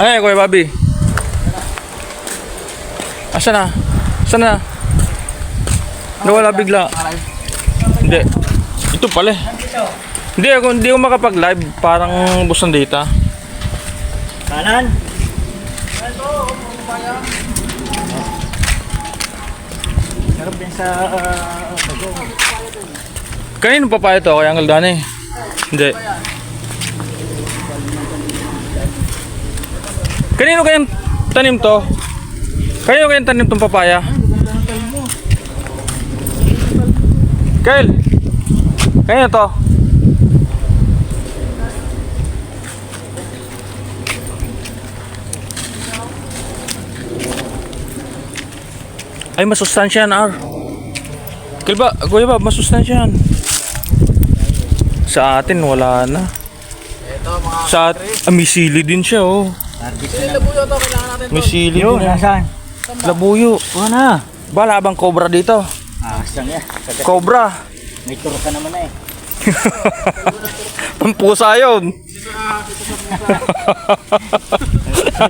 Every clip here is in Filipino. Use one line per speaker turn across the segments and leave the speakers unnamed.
Ay, Kuya Bobby. Asa na? Asa na? Nawala bigla. Hindi. Ito pala. eh. Hindi ako, hindi ako makapag-live. Parang bus ng data.
Kanan. Sarap din sa uh.
Kanino pa pa ito? Kay Uncle Danny? Hindi. Kanino kayang tanim to? Kanino kayang tanim tong papaya? Kyle! Kanino to? Ay, masustansya yan, R. Kyle ba? Kuya ba, masustansya yan. Sa atin, wala na.
Ito mga
Sa at, ah, may sili din siya, oh.
Harvest na lang.
Buyo to, kailangan natin
May sili din.
nasaan?
Labuyo.
Kuha na.
Ba, labang cobra dito.
Ah, saan yan?
Cobra.
May turo ka naman na eh.
Ang pusa yun.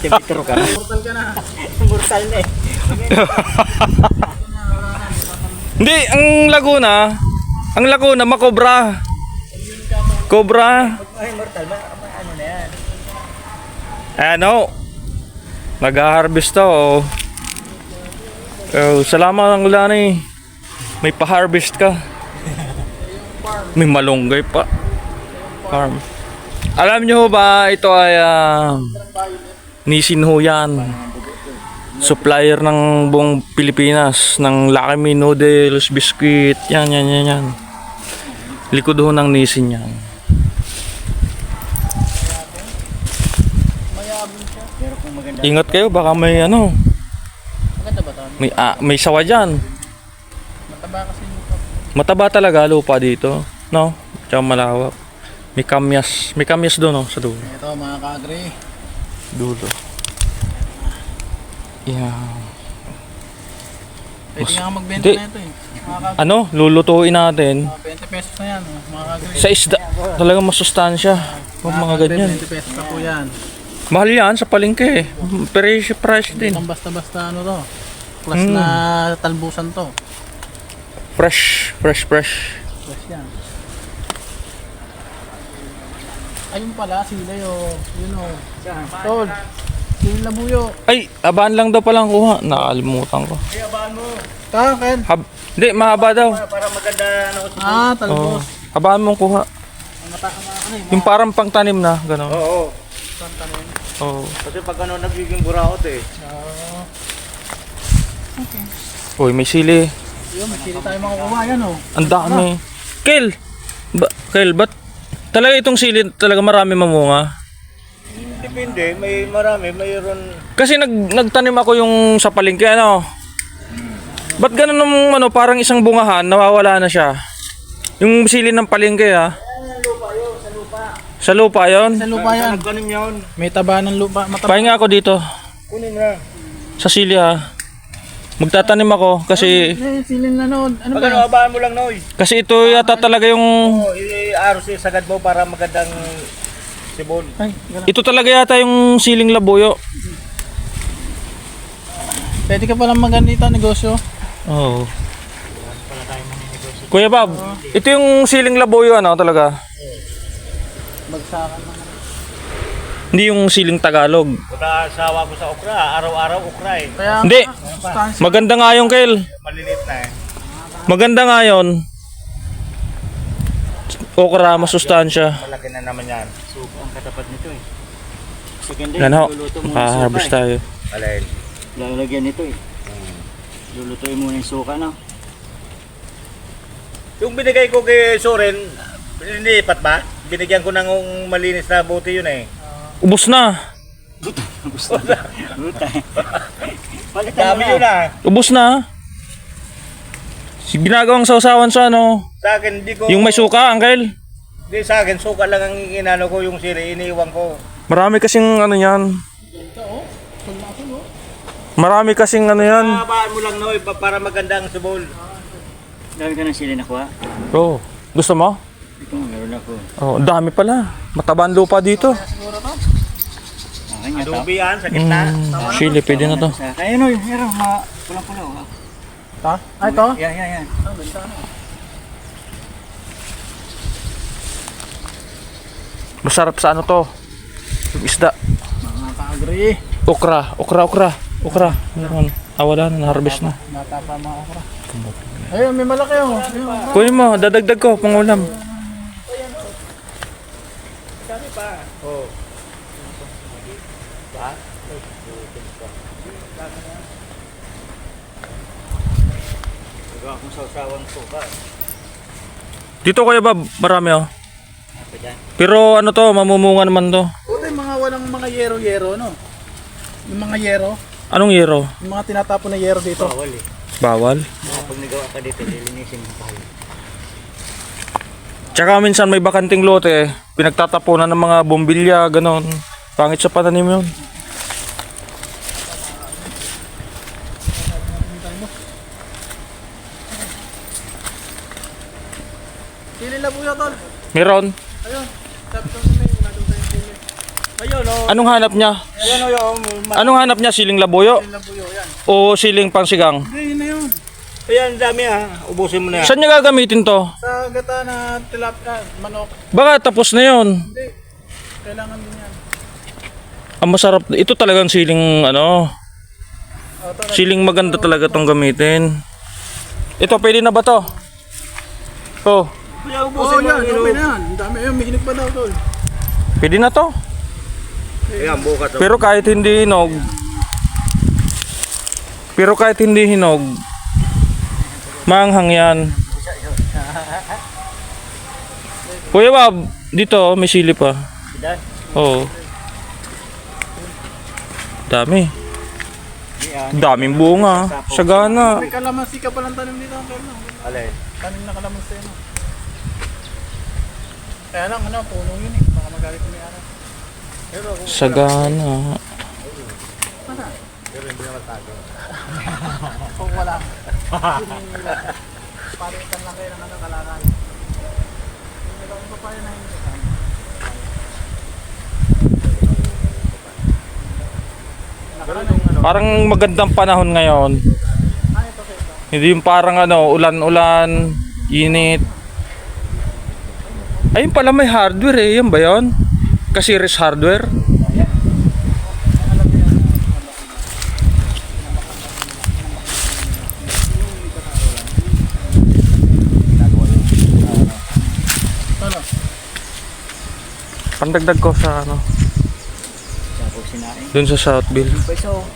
may turo ka.
Ka na.
Mortal na eh.
Hindi, ang Laguna, ang Laguna, makobra. Cobra.
Ay, mortal. Ma, Ano?
Nag-harvest to, oh. Oh, salamat ang lani. May pa-harvest ka. May malunggay pa. Farm. Alam nyo ba, ito ay ah, Nisin ho yan. Supplier ng buong Pilipinas ng Lucky Me noodles, biscuit, yan, yan, yan, yan. Likod ho ng Nisin yan.
Pero kung maganda.
Ingat kayo, baka may ano, may, ah, may sawa dyan.
Mataba kasi cup.
Mataba talaga lupa dito, no? Tsaka malawak. May kamyas, may kamyas doon, no? Sa dulo.
Ito mga kaagri.
Dulo. Yeah.
Pwede nga magbenta na ito eh. Mga.
Ano, lulutuin natin.
Mga 20 pesos na yan. Mga kaagri.
Sa isda, talagang masustansya. Mga
kaagri,
ganyan.
20 pesos na po yan.
Mahal yan sa palengke. Presyo price din.
Ang basta-basta ano to. Class
Mm.
na talbusan to.
Fresh, fresh, fresh.
Class yan. Ayun pala, sila yo. Yun o. Tol. Sila labuyo.
Ay, abaan lang daw palang kuha. Nakalimutan ko.
Ta, Ken.
Hab Hindi, mahaba daw.
Para maganda ano.
Ah,
Oh,
talbos.
habaan mong kuha.
Mata ano eh.
Yung parang pangtanim na, gano'n.
Oo.
Oh.
Kasi pag ano nagiging buraot eh.
Ah,
Uy, may sili.
yun, may sili tayo makukuha yan o.
Ang dami. Kel! Ba Kel, ba't talaga itong sili talaga marami mamunga?
Depende, may marami, mayroon
Kasi nag nagtanim ako yung sa palengke ano. Ba't ganun ng ano parang isang bungahan nawawala na siya? Yung sili ng palengke ha. Sa lupa yon.
Sa lupa yan.
nagkanim yun.
May taba ng lupa. Mataba.
Pahinga ako dito
Kunin na.
sa sili ha. Magtatanim ako kasi
Eh, silin na noon. Ano
Pag ano,
ba?
abaan mo lang Noy.
kasi ito yata talaga yung
Oo, i-aros yung sagad mo para magandang sibol.
Ay,
ito talaga yata yung siling labuyo.
Pwede ka palang magandito negosyo.
Oo. Kuya Bob, ito yung siling labuyo ano talaga?
Bagsakan na.
Hindi yung siling Tagalog.
Wala asawa ko sa okra, araw-araw okra eh.
Kaya
Hindi.
sustansya.
Maganda nga yung Kel.
Maliliit na eh.
Maganda nga yun. Okra, masustansya.
Malaki na naman yan.
Suko ang katapat nito eh. Second day,
Yan ho,
luluto mo ng
makaharvest
suka
tayo.
Alay.
eh. Lalagyan nito eh. Lulutuin muna yung suka no?
Yung binigay ko kay Soren, nilipat ba? Binigyan ko ng malinis na buti yun eh.
Ubus na.
Buta. Palitan mo
Dami
na.
yun ah.
Ubus na. Si- Ginagawang sausawan sa ano.
Sa akin, di ko...
Yung may suka, Uncle.
Di sa akin, suka lang ang inano ko yung sili, iniiwan ko.
Marami kasing ano yan. Marami kasing ano yan.
Habaan mo lang Noy, pa- para maganda ang sibol.
Dami ka ng sili nakuha.
Oh, gusto mo?
Ito, meron ako.
Oh, ang dami pala. Matabang lupa dito.
Akin
Adobe yan, sa gitna.
Mm, chili, pwede na to.
Ayun o, meron mga pulang-pula. oh.
Ha? Ay, ito?
Yan, yan, yan.
Masarap sa ano to? Yung isda.
Mga ka-agree.
Okra, okra, okra. Okra. Meron. Ah, wala na, na-harvest na.
Bata pa mga okra. Ayun, may malaki oh. Ayun.
Kunin mo, dadagdag ko, pangulam.
Gawa akong sausawang suka.
Dito kuya ba, marami oh. Pero ano to, mamumunga naman to.
Yung mga walang mga yero-yero, no? Yung mga yero.
Anong yero?
Yung mga tinatapon na yero dito.
Bawal eh.
Bawal.
Mga pag nagawa ka dito, lilinisin mo tayo.
Tsaka minsan may bakanting lote, pinagtatapunan ng mga bombilya, ganon. Pangit sa pananim yun.
Sili na po tol.
Meron.
Ayun.
Ayun, oh.
Anong hanap niya?
Ayun, oh, yung,
Anong hanap niya? Siling labuyo?
Po yan.
O siling pangsigang?
Hindi.
Ayan, dami ha. Ubusin mo na yan.
Saan niya gagamitin to?
Sa gata na tilapia, manok.
Baka tapos na yun.
Hindi. Kailangan din yan.
Ang masarap. Ito talagang siling ano.
Oh, tol.
Siling maganda talaga tong gamitin. Ito, pwede na ba to? Oh,
Kaya ubusin
oh,
mo
yan.
yun.
Okay na yan. Ang dami. Ayun, may hinig pa daw, tol.
pwede na to.
Ayan, bukas. oh.
Pero kahit hindi hinog, pero kahit hindi hinog, maanghang yan. Kuya Bob, dito may sili pa.
Diyan.
Oo. Dami. Daming bunga. Sagana.
May kalamansi ka palang tanim dito.
Alay.
Tanim na kalamansi, no? Kaya lang, ano, puno yun eh. Baka magalit ko may araw.
Sagana.
Kung wala. Palitan lang kayo ng ano, kalakal. Hindi lang pa pa yun na hindi.
Parang magandang panahon ngayon. Hindi yung parang ano, ulan-ulan, init. Ayun pala may hardware eh. Yan ba yun? Kasiris hardware?
Ano?
Pandagdag ko sa ano,
Tapos sinain.
dun sa Southville.
Peso.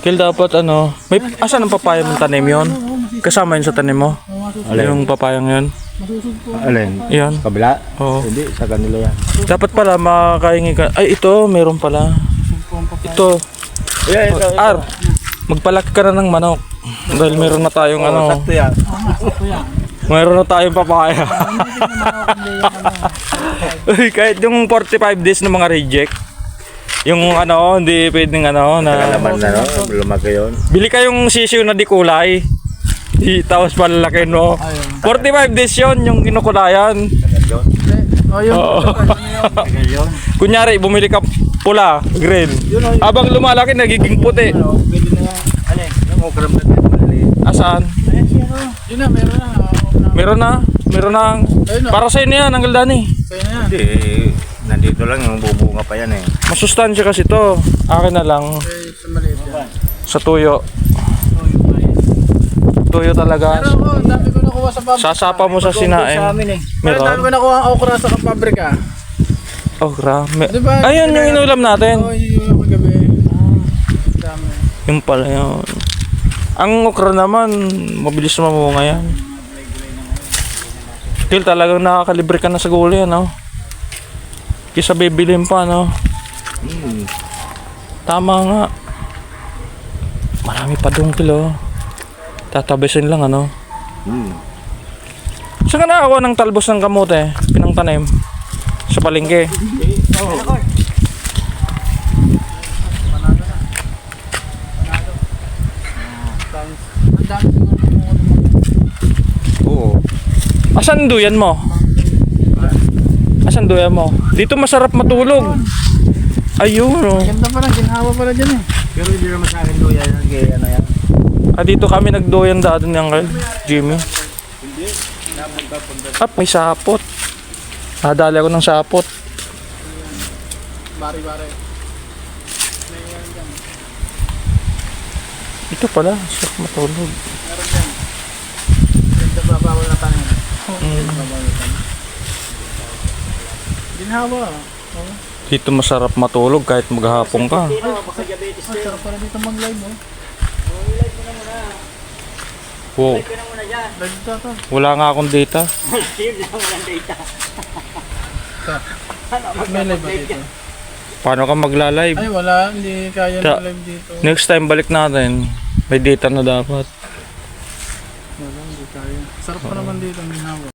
Kil dapat ano, may asan ang papaya mong tanim yon? Kasama yun sa tanim mo? Yung papayang yun?
Alin?
Yan.
Kabila?
Oo.
Hindi, sa kanila yan.
Dapat pala makakaingi ka. Ay, ito, meron pala. Ito.
Ayan, ito.
Ar, magpalaki ka na ng manok. Dahil meron na tayong ano,
Sakto yan.
Sakto yan.
Meron na tayong papaya. Uy, kahit yung 45 days ng mga reject, yung ano, hindi pwedeng ano, na
Naman na, no? Lumaki yun.
bili kayong sisiyo na di kulay. Di, tapos palalaki mo. 45 days yun, yung kinukulayan.
Yun.
Oh, yun.
Oo.
Tagal yun.
Kunyari, bumili ka pula, green. Habang lumalaki, nagiging puti.
Ano, pwede na yan. Alin? Yung okram na tayo maliliit.
Asaan?
Yun na, meron na.
Meron na. Meron na. Para sa'yo na yan, Uncle Danny.
Sa'yo na yan.
Hindi, eh, nandito lang yung bubunga pa yan eh.
Masustansya kasi to. Akin na lang.
Okay, sa maliit yan.
Sa tuyo. Tuyo talaga.
Pero oh, dami ko nakuha sa pabrika.
Sasapa mo sa
Sa
sinaing.
amin eh.
Pero dami ko
Meron.
nakuha ang okra sa pabrika.
Okra. Me-
Di ba?
Ayun yung inulam natin.
Oo, yun yung. Dami.
Yung pala yun. Ang okra naman, mabilis mamunga yan. Kil talagang nakakalibre ka na sa gulay, ano? Kisa bibilin pa, no?
Hmm.
Tama nga. Marami pa doon kilo. Tatabisin lang, ano?
Hmm.
Saan ka nakakuha ng talbos ng kamote? Pinangtanim? Sa palengke?
Ang dami siguro kumuha ng mga
Oo.
Asan duyan mo? Asan doya mo? Dito masarap matulog. Ayun oh.
Ganda pala, ginhawa pala dyan eh.
Pero hindi naman sa akin doon yan. Ano yan?
Ah, dito kami nagdoyan dati ng kay Jimmy. Ah, may sapot. Nadali ako ng sapot.
Bari-bari.
Ito pala, sarap matulog.
Meron dyan. Ganda ba bawal na tanin? Mm. Na. Ginhawa. Oh.
Dito masarap matulog kahit maghapon ka.
Oh, sarap pala dito mag-live oh.
Wow,
Live ka to.
wala nga akong data.
May live ba dito?
Paano ka magla-live?
Ay wala, hindi kaya ng live dito.
Next time balik natin, may data na dapat.